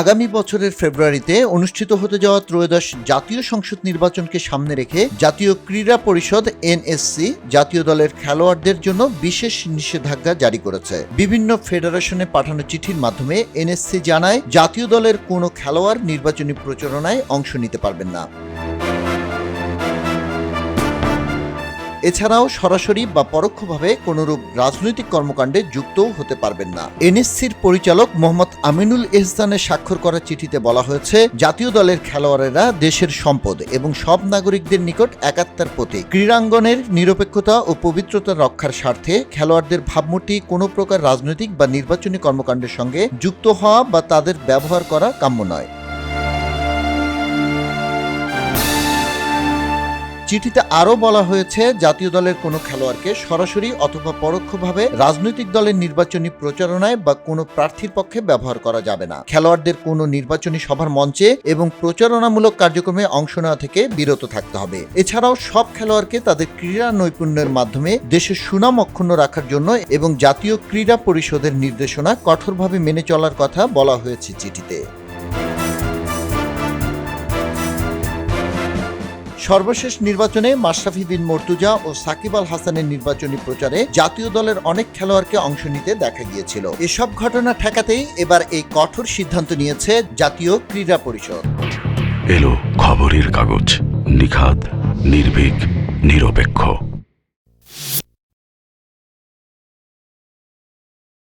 আগামী বছরের ফেব্রুয়ারিতে অনুষ্ঠিত হতে যাওয়া ত্রয়োদশ জাতীয় সংসদ নির্বাচনকে সামনে রেখে জাতীয় ক্রীড়া পরিষদ এনএসসি জাতীয় দলের খেলোয়াড়দের জন্য বিশেষ নিষেধাজ্ঞা জারি করেছে। বিভিন্ন ফেডারেশনে পাঠানো চিঠির মাধ্যমে এনএসসি জানায়, জাতীয় দলের কোনো খেলোয়াড় নির্বাচনী প্রচারণায় অংশ নিতে পারবেন না। এছাড়াও সরাসরি বা পরোক্ষভাবে কোনরূপ রাজনৈতিক কর্মকাণ্ডে যুক্তও হতে পারবেন না। এনএসসির পরিচালক মোহাম্মদ আমিনুল এহসানের স্বাক্ষর করা চিঠিতে বলা হয়েছে, জাতীয় দলের খেলোয়াড়েরা দেশের সম্পদ এবং সব নাগরিকদের নিকট একাত্মার প্রতীক। ক্রীড়াঙ্গনের নিরপেক্ষতা ও পবিত্রতা রক্ষার স্বার্থে খেলোয়াড়দের ভাবমূর্তি কোনো প্রকার রাজনৈতিক বা নির্বাচনী কর্মকাণ্ডের সঙ্গে যুক্ত হওয়া বা তাদের ব্যবহার করা কাম্য নয়। চিঠিতে আরও বলা হয়েছে, জাতীয় দলের কোনো খেলোয়াড়কে সরাসরি অথবা পরোক্ষভাবে রাজনৈতিক দলের নির্বাচনী প্রচারণায় বা কোনো প্রার্থীর পক্ষে ব্যবহার করা যাবে না। খেলোয়াড়দের কোনো নির্বাচনী সভার মঞ্চে এবং প্রচারণামূলক কার্যক্রমে অংশ নেওয়া থেকে বিরত থাকতে হবে। এছাড়াও সব খেলোয়াড়কে তাদের ক্রীড়া নৈপুণ্যের মাধ্যমে দেশের সুনাম অক্ষুণ্ণ রাখার জন্য এবং জাতীয় ক্রীড়া পরিষদের নির্দেশনা কঠোরভাবে মেনে চলার কথা বলা হয়েছে চিঠিতে। সর্বশেষ নির্বাচনে মাশরাফি বিন মর্তুজা ও সাকিব আল হাসানের নির্বাচনী প্রচারে জাতীয় দলের অনেক খেলোয়াড়কে অংশ নিতে দেখা গিয়েছিল। এসব ঘটনা ঠেকাতেই এবার এই কঠোর সিদ্ধান্ত নিয়েছে জাতীয় ক্রীড়া পরিষদ। এলো খবরের কাগজ, নিখাদ, নির্ভীক, নিরপেক্ষ।